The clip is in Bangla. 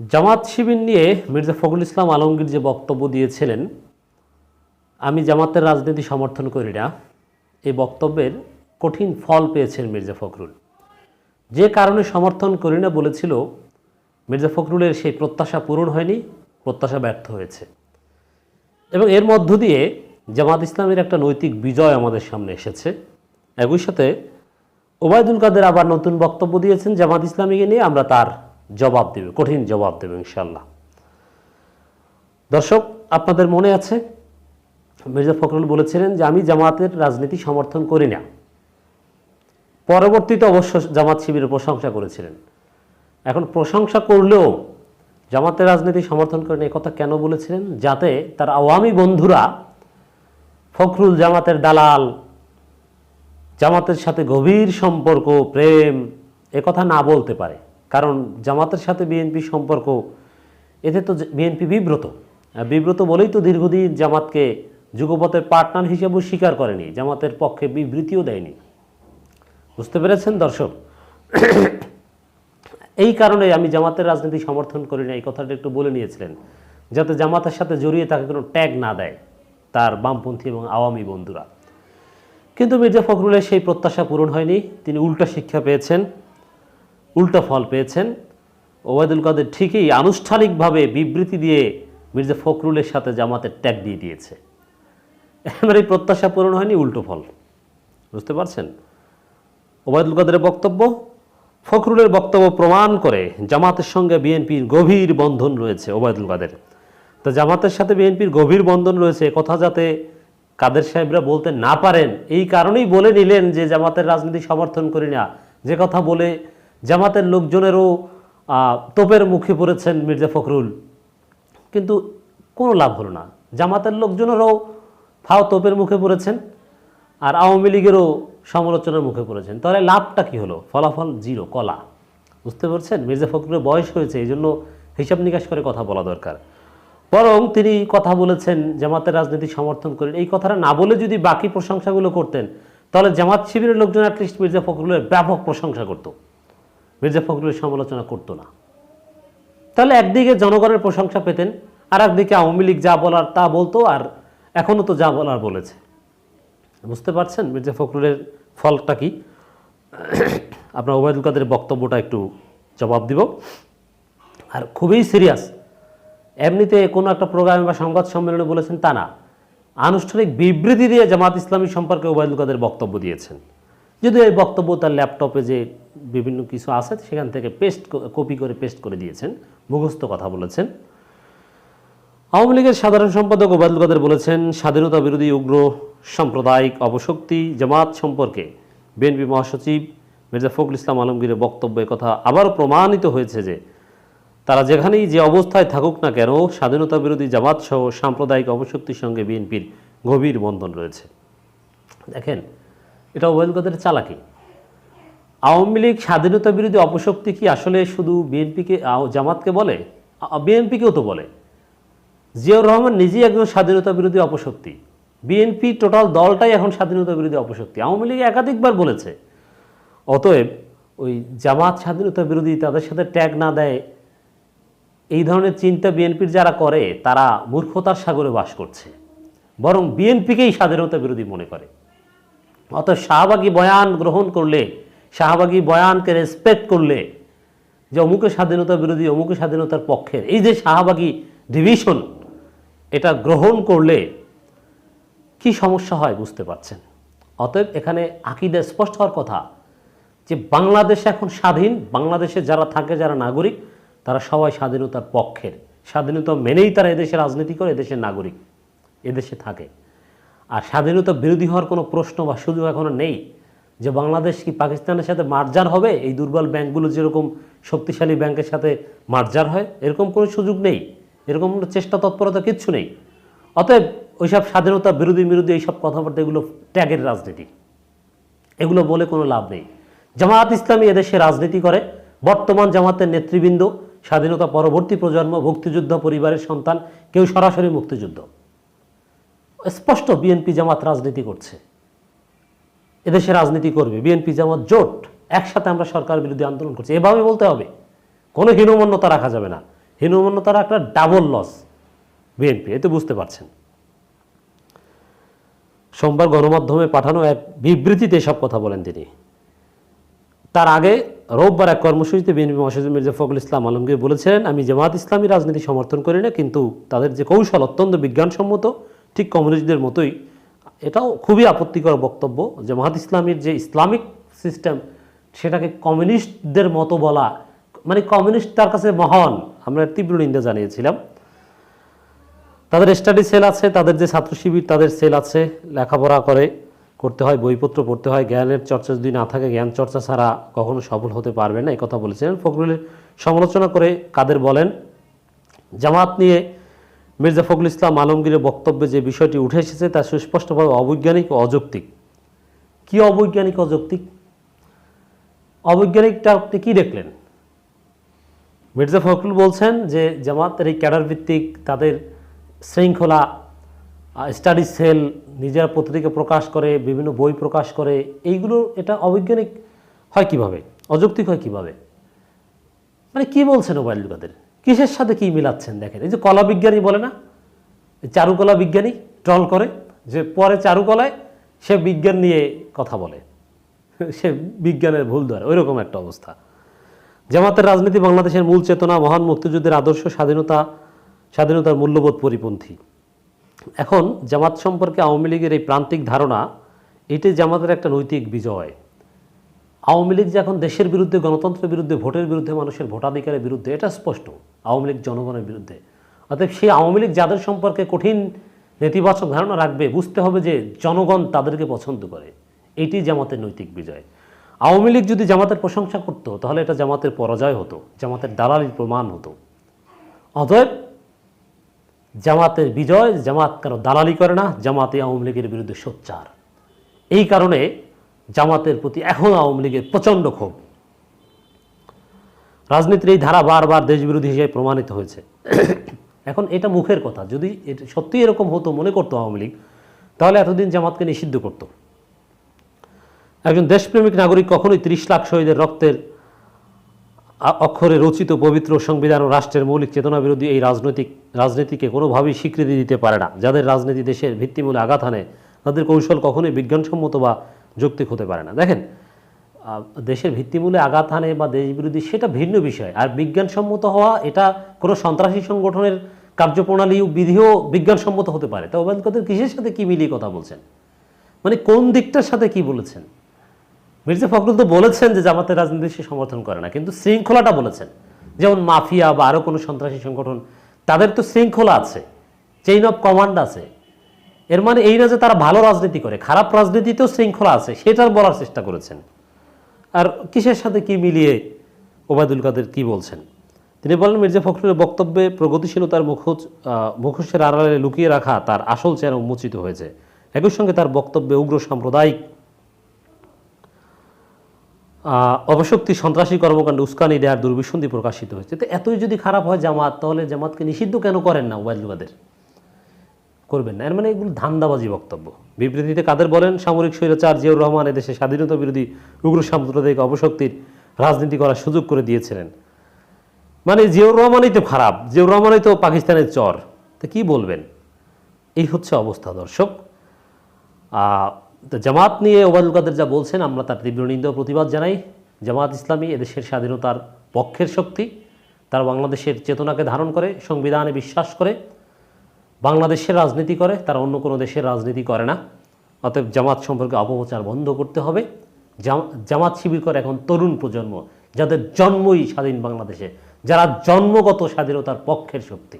জামাত শিবির নিয়ে মির্জা ফখরুল ইসলাম আলমগীর যে বক্তব্য দিয়েছিলেন, আমি জামাতের রাজনীতি সমর্থন করি না। এই বক্তব্যের কঠিন ফল পেয়েছেন মির্জা ফখরুল। যে কারণে সমর্থন করি না বলেছিল, মির্জা ফখরুলের সেই প্রত্যাশা পূরণ হয়নি, প্রত্যাশা ব্যর্থ হয়েছে। এবং এর মধ্য দিয়ে জামাত ইসলামের একটা নৈতিক বিজয় আমাদের সামনে এসেছে। একই সাথে ওবায়দুল কাদের আবার নতুন বক্তব্য দিয়েছেন, জামাত ইসলামীকে নিয়ে আমরা তার জবাব দেবে, কঠিন জবাব দেবে ইনশাল্লাহ দর্শক, আপনাদের মনে আছে, মির্জা ফখরুল বলেছিলেন যে, আমি জামাতের রাজনীতি সমর্থন করি না। পরবর্তীতে অবশ্য জামাত শিবিরের প্রশংসা করেছিলেন। এখন প্রশংসা করলেও জামাতের রাজনীতি সমর্থন করেন এই কথা কেন বলেছিলেন? যাতে তার আওয়ামী বন্ধুরা ফখরুল জামাতের দালাল, জামাতের সাথে গভীর সম্পর্ক, প্রেম, এ কথা না বলতে পারে। কারণ জামাতের সাথে বিএনপি সম্পর্ক, এতে তো বিএনপি বিব্রত। বিব্রত বলেই তো দীর্ঘদিন জামাতকে যুগপথের পার্টনার হিসেবেও স্বীকার করেনি, জামাতের পক্ষে বিবৃতিও দেয়নি। বুঝতে পেরেছেন দর্শক? এই কারণে আমি জামাতের রাজনীতি সমর্থন করি না, এই কথাটা একটু বলে নিয়েছিলেন, যাতে জামাতের সাথে জড়িয়ে তাকে কোনো ট্যাগ না দেয় তার বামপন্থী এবং আওয়ামী বন্ধুরা। কিন্তু মির্জা ফখরুলের সেই প্রত্যাশা পূরণ হয়নি, তিনি উল্টা শিক্ষা পেয়েছেন। উল্টা ফল পেয়েছেন। ওবায়দুল কাদের ঠিকই আনুষ্ঠানিকভাবে বিবৃতি দিয়ে মির্জা ফখরুলের সাথে জামাতের ট্যাগ দিয়ে দিয়েছে। এবার প্রত্যাশা পূরণ হয়নি, উল্টো ফল। বুঝতে পারছেন? ওবায়দুল কাদের বক্তব্য, ফখরুলের বক্তব্য প্রমাণ করে জামাতের সঙ্গে বিএনপির গভীর বন্ধন রয়েছে ওবায়দুল কাদের। তো জামাতের সাথে বিএনপির গভীর বন্ধন রয়েছে কথা যাতে কাদের সাহেবরা বলতে না পারেন, এই কারণেই বলে নিলেন যে জামাতের রাজনীতি সমর্থন করি না। যে কথা বলে জামাতের লোকজনেরও তোপের মুখে পড়েছেন মির্জা ফখরুল। কিন্তু কোনো লাভ হলো না। জামাতের লোকজনেরও ফাও তোপের মুখে পড়েছেন আর আওয়ামী লীগেরও সমালোচনার মুখে পড়েছেন। তাহলে লাভটা কি হলো? ফলাফল জিরো, কলা। বুঝতে পারছেন? মির্জা ফখরুলের বয়স হয়েছে এই জন্য হিসাব নিকাশ করে কথা বলা দরকার। বরং তিনি কথা বলেছেন, জামাতের রাজনীতি সমর্থন করেন। এই কথাটা না বলে যদি বাকি প্রশংসাগুলো করতেন, তাহলে জামাত শিবিরের লোকজন অ্যাটলিস্ট মির্জা ফখরুলের ব্যাপক প্রশংসা করতো। মির্জা ফখরুলের সমালোচনা করতো না। তাহলে একদিকে জনগণের প্রশংসা পেতেন আর একদিকে আওয়ামী লীগ যা বলার তা বলতো আর এখনও তো যা বলার বলেছে। বুঝতে পারছেন মির্জা ফখরুলের ফলটা কি? আপনার ওবায়দুল কাদের বক্তব্যটা একটু জবাব দিব। আর খুবই সিরিয়াস, এমনিতে কোনো একটা প্রোগ্রামে বা সংবাদ সম্মেলনে বলেছেন তা না। আনুষ্ঠানিক বিবৃতি দিয়ে জামাত ইসলামী সম্পর্কে ওবায়দুল কাদের বক্তব্য দিয়েছেন। যদিও এই বক্তব্য তার ল্যাপটপে যে বিভিন্ন কিছু আছে, সেখান থেকে পেস্ট কপি করে পেস্ট করে দিয়েছেন, মুখস্থ কথা বলেছেন। আওয়ামী লীগের সাধারণ সম্পাদক ওবায়দুল কাদের বলেছেন, স্বাধীনতা বিরোধী উগ্র সাম্প্রদায়িক অপশক্তি জামাত সম্পর্কে বিএনপি মহাসচিব মির্জা ফখরুল ইসলাম আলমগীরের বক্তব্যে কথা আবারও প্রমাণিত হয়েছে যে, তারা যেখানেই যে অবস্থায় থাকুক না কেন, স্বাধীনতা বিরোধী জামাত সহ সাম্প্রদায়িক অপশক্তির সঙ্গে বিএনপির গভীর বন্ধন রয়েছে। দেখেন এটা ওবায়দুল চালাকি। আওয়ামী লীগ স্বাধীনতা বিরোধী অপশক্তি কি আসলে শুধু বিএনপিকে জামাতকে বলে? বিএনপিকেও তো বলে। জিয়াউর রহমান নিজেই একজন স্বাধীনতা বিরোধী অপশক্তি। বিএনপি টোটাল দলটাই এখন স্বাধীনতা বিরোধী অপশক্তি। আওয়ামী লীগ একাধিকবার বলেছে। অতএব ওই জামাত স্বাধীনতা বিরোধী তাদের সাথে ট্যাগ না দেয়, এই ধরনের চিন্তা বিএনপির যারা করে, তারা মূর্খতার সাগরে বাস করছে। বরং বিএনপিকেই স্বাধীনতা বিরোধী মনে করে। অত শাহবাগী বয়ান গ্রহণ করলে, শাহবাগী বয়ানকে রেসপেক্ট করলে, যে অমুকের স্বাধীনতা বিরোধী, অমুকের স্বাধীনতার পক্ষের, এই যে শাহবাগী ডিভিশন এটা গ্রহণ করলে কি সমস্যা হয় বুঝতে পারছেন? অতএব এখানে আকিদা স্পষ্ট হওয়ার কথা যে বাংলাদেশ এখন স্বাধীন, বাংলাদেশে যারা থাকে, যারা নাগরিক, তারা সবাই স্বাধীনতার পক্ষের। স্বাধীনতা মেনেই তারা এদেশে রাজনীতি করে, এদেশের নাগরিক, এদেশে থাকে। আর স্বাধীনতা বিরোধী হওয়ার কোনো প্রশ্ন বা সুযোগ এখনও নেই যে বাংলাদেশ কি পাকিস্তানের সাথে মার্জার হবে? এই দুর্বল ব্যাংকগুলো যেরকম শক্তিশালী ব্যাংকের সাথে মার্জার হয়, এরকম কোনো সুযোগ নেই। এরকম কোনো চেষ্টা তৎপরতা কিচ্ছু নেই। অতএব ওইসব স্বাধীনতা বিরোধী বিরোধী এইসব কথাবার্তা এগুলো ট্যাগের রাজনীতি। এগুলো বলে কোনো লাভ নেই। জামায়াত ইসলামী এদেশে রাজনীতি করে। বর্তমান জামাতের নেতৃবৃন্দ, স্বাধীনতা পরবর্তী প্রজন্ম মুক্তিযুদ্ধ পরিবারের সন্তান, কেউ সরাসরি মুক্তিযুদ্ধ। স্পষ্ট বিএনপি জামাত রাজনীতি করছে। এদেশে রাজনীতি করবে। বিএনপি জামাত জোট, একসাথে আমরা সরকার বিরোধী আন্দোলন করছি। এভাবে বলতে হবে। কোনো হীনমন্যতা রাখা যাবে না। হীনমন্যতার একটা ডাবল লস বিএনপি এতে বুঝতে পারছেন। সোমবার গণমাধ্যমে পাঠানো এক বিবৃতিতে এসব কথা বলেন তিনি। তার আগে রোববার এক কর্মসূচিতে বিএনপি মহাসচিব মির্জা ফখরুল ইসলাম আলমগীর বলেছিলেন, আমি জামাত ইসলামী রাজনীতি সমর্থন করি না, কিন্তু তাদের যে কৌশল অত্যন্ত বিজ্ঞানসম্মত ঠিক কমিউনিস্টদের মতোই, এটাও খুবই আপত্তিকর বক্তব্য জামাত ইসলামীর যে ইসলামিক সিস্টেম, সেটাকে কমিউনিস্টদের মতো বলা মানে কমিউনিস্ট তার কাছে মহান, আমরা তীব্র নিন্দা জানিয়েছিলাম। তাদের স্টাডি সেল আছে, তাদের যে ছাত্র শিবির, তাদের সেল আছে, লেখাপড়া করে, করতে হয়, বইপত্র পড়তে হয়, জ্ঞানের চর্চা যদি না থাকে, জ্ঞান চর্চা ছাড়া কখনো সফল হতে পারবে না, এই কথা বলেছিলেন। ফখরুলের সমালোচনা করে কাদের বলেন, জামাত নিয়ে মির্জা ফখরুল ইসলাম আলমগীরের বক্তব্যে যে বিষয়টি উঠে এসেছে তা সুস্পষ্টভাবে অবৈজ্ঞানিক ও অযৌক্তিক। কি অবৈজ্ঞানিক অযৌক্তিক? অবৈজ্ঞানিকটা আপনি কী দেখলেন? মির্জা ফখরুল বলছেন যে জামাতের এই ক্যাডার ভিত্তিক তাদের শৃঙ্খলা স্টাডি সেল, নিজেরা পত্রিকা প্রকাশ করে, বিভিন্ন বই প্রকাশ করে, এইগুলো, এটা অবৈজ্ঞানিক হয় কীভাবে? অযৌক্তিক হয় কীভাবে? মানে কি বলছেন ওবায়দুল কাদের কিসের সাথে কি মিলাচ্ছেন দেখেন? এই যে কলা বিজ্ঞানী বলে না? চারুকলা বিজ্ঞানী ট্রল করে, যে পরে চারুকলায় সে বিজ্ঞান নিয়ে কথা বলে। সে বিজ্ঞানের ভুল ধরে ওই রকম একটা অবস্থা। জামাতের রাজনীতি বাংলাদেশের মূল চেতনা, মহান মুক্তিযুদ্ধের আদর্শ, স্বাধীনতা, স্বাধীনতার মূল্যবোধ পরিপন্থী। এখন জামাত সম্পর্কে আওয়ামী লীগের এই প্রান্তিক ধারণা এটি জামাতের একটা নৈতিক বিজয়। আওয়ামী লীগ যে এখন দেশের বিরুদ্ধে, গণতন্ত্রের বিরুদ্ধে, ভোটের বিরুদ্ধে, মানুষের ভোটাধিকারের বিরুদ্ধে, এটা স্পষ্ট আওয়ামী লীগ জনগণের বিরুদ্ধে। অতএব সেই আওয়ামী লীগ যাদের সম্পর্কে কঠিন নেতিবাচক ধারণা রাখবে, বুঝতে হবে যে জনগণ তাদেরকে পছন্দ করে। এটি জামাতের নৈতিক বিজয়। আওয়ামী লীগ যদি জামাতের প্রশংসা করতো, তাহলে এটা জামাতের পরাজয় হতো, জামাতের দালালির প্রমাণ হতো। অতএব জামাতের বিজয়, জামাত কারও দালালি করে না জামাতে আওয়ামী লীগের বিরুদ্ধে সোচ্চার। এই কারণে জামাতের প্রতি এখন আওয়ামী লীগের প্রচণ্ড ক্ষোভ। রাজনীতির এই ধারা বারবার দেশবিরোধী হিসেবে প্রমাণিত হয়েছে। এখন এটা মুখের কথা। যদি এটা সত্যিই এরকম হতো, মনে করতো আওয়ামী লীগ, তাহলে এতদিন জামাতকে নিষিদ্ধ করতো। একজন দেশপ্রেমিক নাগরিক কখনোই তিরিশ লাখ শহীদের রক্তের অক্ষরে রচিত পবিত্র সংবিধান ও রাষ্ট্রের মৌলিক চেতনা বিরোধী এই রাজনৈতিক, রাজনীতিকে কোনোভাবেই স্বীকৃতি দিতে পারে না। যাদের রাজনীতি দেশের ভিত্তিমূলে আঘাত হানে, তাদের কৌশল কখনোই বিজ্ঞানসম্মত বা যৌক্তিক হতে পারে না। দেখেন দেশের ভিত্তিমূলে আঘাত হানে বা দেশ বিরোধী সেটা ভিন্ন বিষয়। আর বিজ্ঞানসম্মত হওয়া এটা কোনো সন্ত্রাসী সংগঠনের কার্যপ্রণালী বিধিও বিজ্ঞানসম্মত হতে পারে। তা ওবায়দুল কাদের কিসের সাথে কি মিলিয়ে কথা বলছেন? মানে কোন দিকটার সাথে কি বলেছেন? মির্জা ফখরুল তো বলেছেন যে জামাতের রাজনীতি সে সমর্থন করে না, কিন্তু শৃঙ্খলাটা বলেছেন। যেমন মাফিয়া বা আরও কোনো সন্ত্রাসী সংগঠন, তাদের তো শৃঙ্খলা আছে চেইন অফ কমান্ড আছে। এর মানে এই না যে তারা ভালো রাজনীতি করে, খারাপ রাজনীতিতেও শৃঙ্খলা আছে, সেটার বলার চেষ্টা করেছেন। আর কিসের সাথে কি মিলিয়ে ওবায়দুল কাদের কি বলছেন? তিনি বলেন, মির্জা ফখরুলের বক্তব্যে প্রগতিশীলতার মুখোশ মুখোশের আড়ালে লুকিয়ে রাখা তার আসল চেহারা উন্মোচিত হয়েছে। একই সঙ্গে তার বক্তব্যে উগ্র সাম্প্রদায়িক অবশক্তি সন্ত্রাসী কর্মকাণ্ডে উস্কানি দেওয়ার দুর্বিসন্ধি প্রকাশিত হয়েছে। তো এতই যদি খারাপ হয় জামাত, তাহলে জামাতকে নিষিদ্ধ কেন করেন না ওবায়দুল কাদের? করবেন না। এর মানে এগুলো ধান্দাবাজি বক্তব্য। বিবৃতিতে কাদের বলেন, সামরিক স্বৈরাচার জিয়াউর রহমান এদেশে স্বাধীনতা বিরোধী উগ্র সাম্প্রদায়িক অবশক্তির রাজনীতি করার সুযোগ করে দিয়েছিলেন। মানে জিয়াউর রহমানই তো খারাপ, জিয়াউর রহমানই তো পাকিস্তানের চর। তো কি বলবেন? এই হচ্ছে অবস্থা, দর্শক। জামাত নিয়ে ওবায়দুল কাদের যা বলছেন, আমরা তার তীব্র নিন্দা প্রতিবাদ জানাই। জামাত ইসলামী এদেশের স্বাধীনতার পক্ষের শক্তি, তারা বাংলাদেশের চেতনাকে ধারণ করে, সংবিধানে বিশ্বাস করে। বাংলাদেশের রাজনীতি করে, তারা অন্য কোনো দেশের রাজনীতি করে না। অতএব জামাত সম্পর্কে অপপ্রচার বন্ধ করতে হবে। জাম- জামাত শিবির করে এখন তরুণ প্রজন্ম, যাদের জন্মই স্বাধীন বাংলাদেশে, যারা জন্মগত স্বাধীনতার পক্ষের শক্তি।